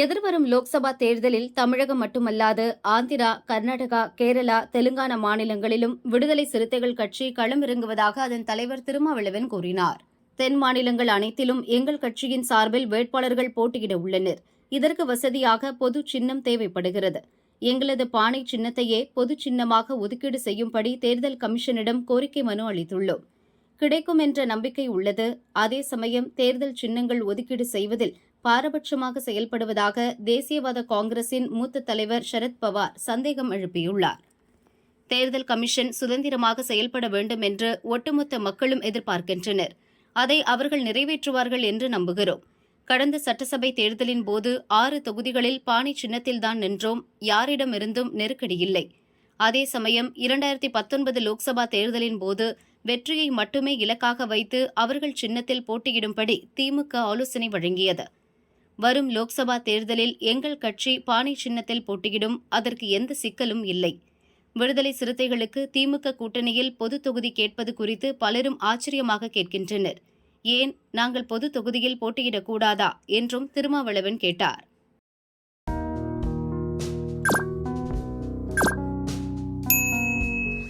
எதிர்வரும் லோக்சபா தேர்தலில் தமிழகம் மட்டுமல்லாது ஆந்திரா கர்நாடகா கேரளா தெலுங்கானா மாநிலங்களிலும் விடுதலை சிறுத்தைகள் கட்சி களமிறங்குவதாக அதன் தலைவர் திருமாவளவன் கூறினார். தென் மாநிலங்கள் அனைத்திலும் எங்கள் கட்சியின் சார்பில் வேட்பாளர்கள் போட்டியிட உள்ளனர். இதற்கு வசதியாக பொது சின்னம் தேவைப்படுகிறது. எங்களது பானை சின்னத்தையே பொது சின்னமாக ஒதுக்கீடு செய்யும்படி தேர்தல் கமிஷனிடம் கோரிக்கை மனு அளித்துள்ளோம். கிடைக்கும் என்ற நம்பிக்கை உள்ளது. அதே சமயம் தேர்தல் சின்னங்கள் ஒதுக்கீடு செய்வதில் பாரபட்சமாக செயல்படுவதாக தேசியவாத காங்கிரசின் மூத்த தலைவர் சரத் பவார் சந்தேகம் எழுப்பியுள்ளார். தேர்தல் கமிஷன் சுதந்திரமாக செயல்பட வேண்டும் என்று ஒட்டுமொத்த மக்களும் எதிர்பார்க்கின்றனர். அதை அவர்கள் நிறைவேற்றுவார்கள் என்று நம்புகிறோம். கடந்த சட்டசபை தேர்தலின் போது ஆறு தொகுதிகளில் பாணி சின்னத்தில்தான் நின்றோம். யாரிடமிருந்தும் நெருக்கடி இல்லை. அதே சமயம் இரண்டாயிரத்தி பத்தொன்பது லோக்சபா தேர்தலின் போது வெற்றியை மட்டுமே இலக்காக வைத்து அவர்கள் சின்னத்தில் போட்டியிடும்படி திமுக ஆலோசனை வழங்கியது. வரும் லோக்சபா தேர்தலில் எங்கள் கட்சி பானை சின்னத்தில் போட்டியிடும். அதற்கு எந்த சிக்கலும் இல்லை. விடுதலை சிறுத்தைகளுக்கு திமுக கூட்டணியில் பொது தொகுதி கேட்பது குறித்து பலரும் ஆச்சரியமாக கேட்கின்றனர். ஏன் நாங்கள் பொது தொகுதியில் போட்டியிடக்கூடாதா? என்றும் திருமாவளவன் கேட்டார்.